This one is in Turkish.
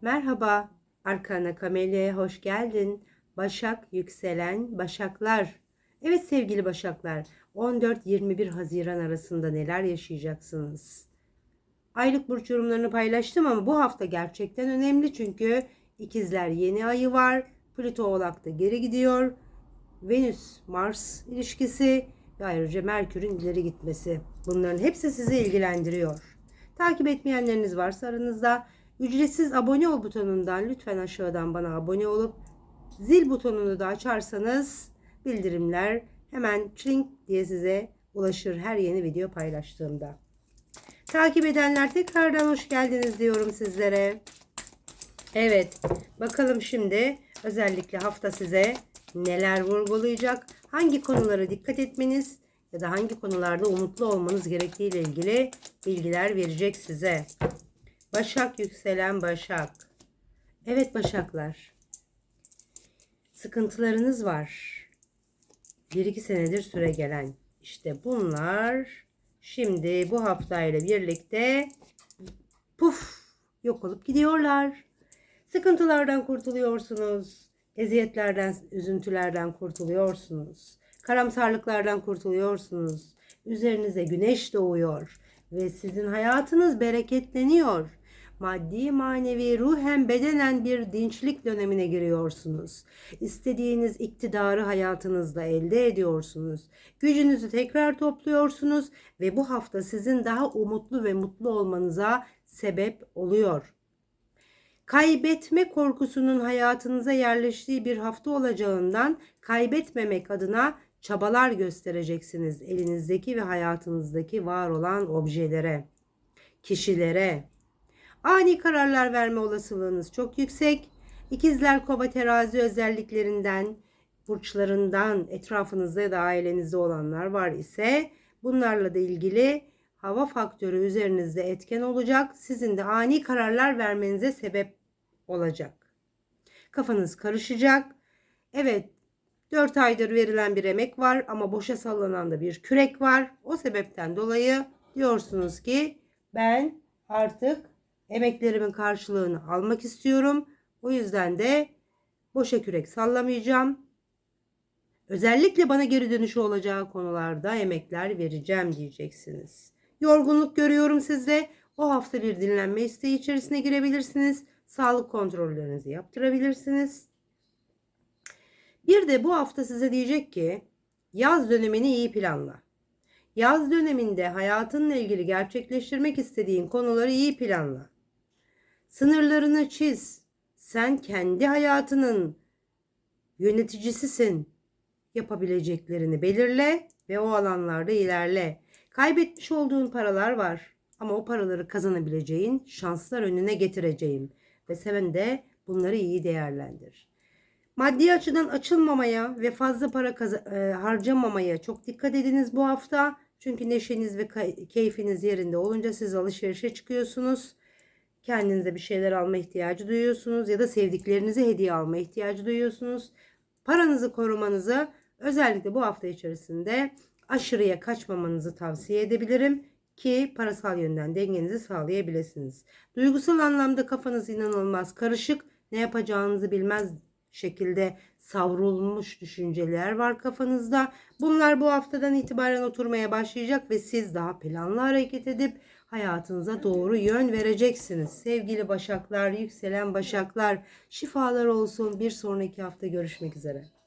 Merhaba, Arkana Kamelya'ya hoş geldin. Başak, yükselen Başaklar. Evet sevgili Başaklar, 14-21 Haziran arasında neler yaşayacaksınız? Aylık burç yorumlarını paylaştım ama bu hafta gerçekten önemli çünkü ikizler yeni ayı var. Plüto Oğlak'ta geri gidiyor. Venüs Mars ilişkisi ve ayrıca Merkür'ün ileri gitmesi. Bunların hepsi sizi ilgilendiriyor. Takip etmeyenleriniz varsa aranızda ücretsiz abone ol butonundan lütfen aşağıdan bana abone olup zil butonunu da açarsanız bildirimler hemen çink diye size ulaşır her yeni video paylaştığımda. Takip edenler tekrardan hoş geldiniz diyorum sizlere. Evet, bakalım şimdi özellikle hafta size neler vurgulayacak, hangi konulara dikkat etmeniz ya da hangi konularda umutlu olmanız gerektiği ile ilgili bilgiler verecek size. Başak yükselen Başak. Evet Başaklar. Sıkıntılarınız var. Bir iki senedir süre gelen. İşte bunlar şimdi bu haftayla birlikte puf yok olup gidiyorlar. Sıkıntılardan kurtuluyorsunuz. Eziyetlerden, üzüntülerden kurtuluyorsunuz. Karamsarlıklardan kurtuluyorsunuz. Üzerinize güneş doğuyor ve sizin hayatınız bereketleniyor. Maddi, manevi, ruhen, bedenen bir dinçlik dönemine giriyorsunuz. İstediğiniz iktidarı hayatınızda elde ediyorsunuz. Gücünüzü tekrar topluyorsunuz ve bu hafta sizin daha umutlu ve mutlu olmanıza sebep oluyor kaybetme korkusunun hayatınıza yerleştiği bir hafta olacağından kaybetmemek adına çabalar göstereceksiniz elinizdeki ve hayatınızdaki var olan objelere, kişilere. Ani kararlar verme olasılığınız çok yüksek. İkizler kova terazi özelliklerinden, burçlarından etrafınızda ya da ailenizde olanlar var ise bunlarla da ilgili hava faktörü üzerinizde etken olacak. Sizin de ani kararlar vermenize sebep olacak. Kafanız karışacak. Evet 4 aydır verilen bir emek var ama boşa sallanan da bir kürek var. O sebepten dolayı diyorsunuz ki ben artık emeklerimin karşılığını almak istiyorum. O yüzden de boşa kürek sallamayacağım. Özellikle bana geri dönüşü olacağı konularda emekler vereceğim diyeceksiniz. Yorgunluk görüyorum sizde. O hafta bir dinlenme isteği içerisine girebilirsiniz. Sağlık kontrollerinizi yaptırabilirsiniz. Bir de bu hafta size diyecek ki yaz dönemini iyi planla. Yaz döneminde hayatınla ilgili gerçekleştirmek istediğin konuları iyi planla. Sınırlarını çiz. Sen kendi hayatının yöneticisisin. Yapabileceklerini belirle ve o alanlarda ilerle. Kaybetmiş olduğun paralar var ama o paraları kazanabileceğin şanslar önüne getireceğim ve sen de bunları iyi değerlendir. Maddi açıdan açılmamaya ve fazla para e, harcamamaya çok dikkat ediniz bu hafta. Çünkü neşeniz ve keyfiniz yerinde olunca siz alışverişe çıkıyorsunuz. Kendinize bir şeyler alma ihtiyacı duyuyorsunuz ya da sevdiklerinize hediye alma ihtiyacı duyuyorsunuz. Paranızı korumanızı özellikle bu hafta içerisinde aşırıya kaçmamanızı tavsiye edebilirim ki parasal yönden dengenizi sağlayabilirsiniz. Duygusal anlamda kafanız inanılmaz karışık, ne yapacağınızı bilmez şekilde savrulmuş düşünceler var kafanızda. Bunlar bu haftadan itibaren oturmaya başlayacak ve siz daha planlı hareket edip hayatınıza doğru yön vereceksiniz. Sevgili başaklar, yükselen başaklar, şifalar olsun. Bir sonraki hafta görüşmek üzere.